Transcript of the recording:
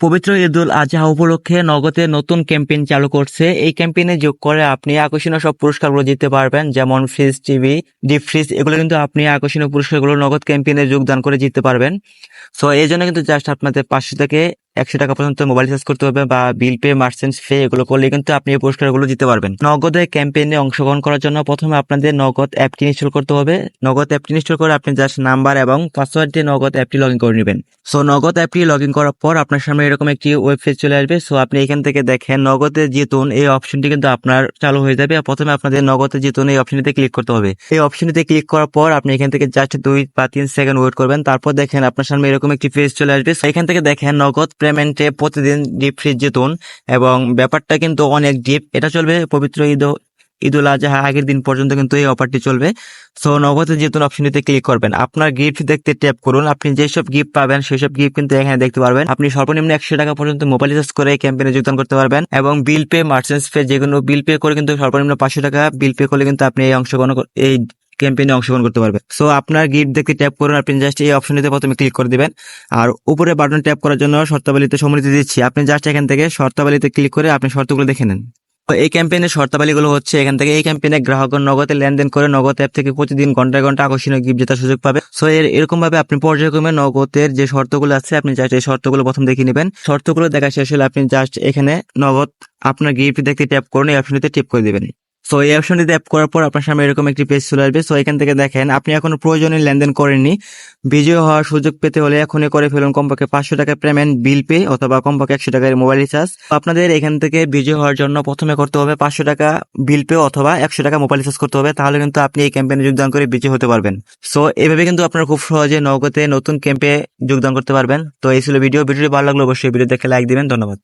পবিত্র ঈদুল আজহা উপলক্ষে নগদে নতুন ক্যাম্পেইন চালু করছে। এই ক্যাম্পেইনে যোগ করে আপনি আকর্ষণীয় সব পুরস্কারগুলো জিততে পারবেন, যেমন ফ্রিজ, টিভি, ডিপ ফ্রিজ, এগুলো কিন্তু আপনি আকর্ষণীয় পুরস্কারগুলো নগদ ক্যাম্পেইনে যোগদান করে জিততে পারবেন। সো এই জন্য কিন্তু জাস্ট আপনাদের পাশে থেকে একশো টাকা পর্যন্ত মোবাইল রিচার্জ করতে হবে বা বিল পে মার্চেন্ট পে এগুলো করলে কিন্তু আপনি এই পুরস্কারগুলো জিততে পারবেন। নগদে ক্যাম্পেইনে অংশগ্রহণ করার জন্য প্রথমে আপনাদের নগদ অ্যাপটি ইনস্টল করতে হবে। নগদ অ্যাপটি ইনস্টল করে আপনি জাস্ট নাম্বার এবং পাসওয়ার্ড দিয়ে নগদ অ্যাপটি লগ ইন করে নেবেন। সো নগদ অ্যাপটি লগ ইন করার পর আপনার সামনে এরকম একটি ওয়েবসাইট চলে আসবে। সো আপনি এখান থেকে দেখেন নগদে জিতুন, এই অপশনটি কিন্তু আপনার চালু হয়ে যাবে। প্রথমে আপনাদের নগদে জিতুন, এই অপশনটিতে ক্লিক করতে হবে। এই অপশনটিতে ক্লিক করার পর আপনি এখান থেকে জাস্ট দুই বা তিন সেকেন্ড ওয়েট করবেন। তারপর দেখেন আপনার সামনে এরকম একটি পেজ চলে আসবে। এখান থেকে দেখেন নগদ পেমেন্টে প্রতিদিন ডিপ ফ্রিজ জিতুন এবং ব্যাপারটা কিন্তু অনেক ডিপ এটা চলবে পবিত্র ঈদ ঈদুল আজহা আগের দিন পর্যন্ত কিন্তু এই অফারটি চলবে। সো নগদে জিতুন অপশনটিতে ক্লিক করবেন। আপনার গিফট দেখতে ট্যাপ করুন। আপনি যেসব গিফট পাবেন, সেসব গিফট কিন্তু এখানে দেখতে পারবেন। আপনি সর্বনিম্ন একশো টাকা পর্যন্ত মোবাইল রিচার্জ করে ক্যাম্পেইনে যোগদান করতে পারবেন এবং বিল পে মার্চেন্টস পে যে কোনো বিল পে করে কিন্তু সর্বনিম্ন পাঁচশো টাকা বিল পে করলে কিন্তু আপনি এই অংশগ্রহণ এই ক্যাম্পেইনে অংশগ্রহণ করতে পারবেন সো আপনার গিফট দেখতে ট্যাপ করুন আপনি জাস্ট এই অপশনটিতে প্রথমে ক্লিক করে দিবেন। আর উপরে বাটন ট্যাপ করার জন্য শর্তাবলীতে সম্মতি দিচ্ছি। আপনি জাস্ট এখান থেকে শর্তাবলীতে ক্লিক করে আপনি শর্তগুলো দেখে নেন। এই ক্যাম্পেইনের শর্তাবলীগুলো হচ্ছে এখান থেকে এই ক্যাম্পেইনে গ্রাহকগণ নগদে লেনদেন করে নগদ অ্যাপ থেকে প্রতিদিন ঘন্টায় ঘণ্টা আকর্ষণীয় গিফট জেতার সুযোগ পাবে। সো এর এরকম ভাবে আপনি পর্যায়ক্রমে নগদের যে শর্তগুলো আছে, আপনি জাস্ট এই শর্তগুলো প্রথম দেখে নেবেন। শর্তগুলো দেখা শেষ হলে আপনি জাস্ট এখানে নগদ আপনার গিফট দেখতে ট্যাপ করুন, এই অপশনটিতে টিপ করে দিবেন। সো এই অপশনটি ট্যাপ করার পর আপনার সামনে এরকম একটি পেজ চলে আসবে। সো এখান থেকে দেখেন, আপনি এখনও প্রয়োজনীয় লেনদেন করেননি। বিজয় হওয়ার সুযোগ পেতে হলে এখনই করে ফেলুন কমপক্ষে পাঁচশো টাকা পেমেন্ট বিল পে অথবা কমপক্ষে একশো টাকার মোবাইল রিচার্জ আপনাদের এখান থেকে বিজয় হওয়ার জন্য প্রথমে করতে হবে পাঁচশো টাকা বিল পে অথবা একশো টাকা মোবাইল রিচার্জ করতে হবে। তাহলে কিন্তু আপনি এই ক্যাম্পেইনে যোগদান করে বিজয় হতে পারবেন। সো এভাবে কিন্তু আপনারা খুব সহজে নগদে নতুন ক্যাম্পে যোগদান করতে পারবেন। তো, এই ছিল ভিডিও ভিডিওটি ভালো লাগল অবশ্যই ভিডিও দেখে লাইক দিবেন। ধন্যবাদ।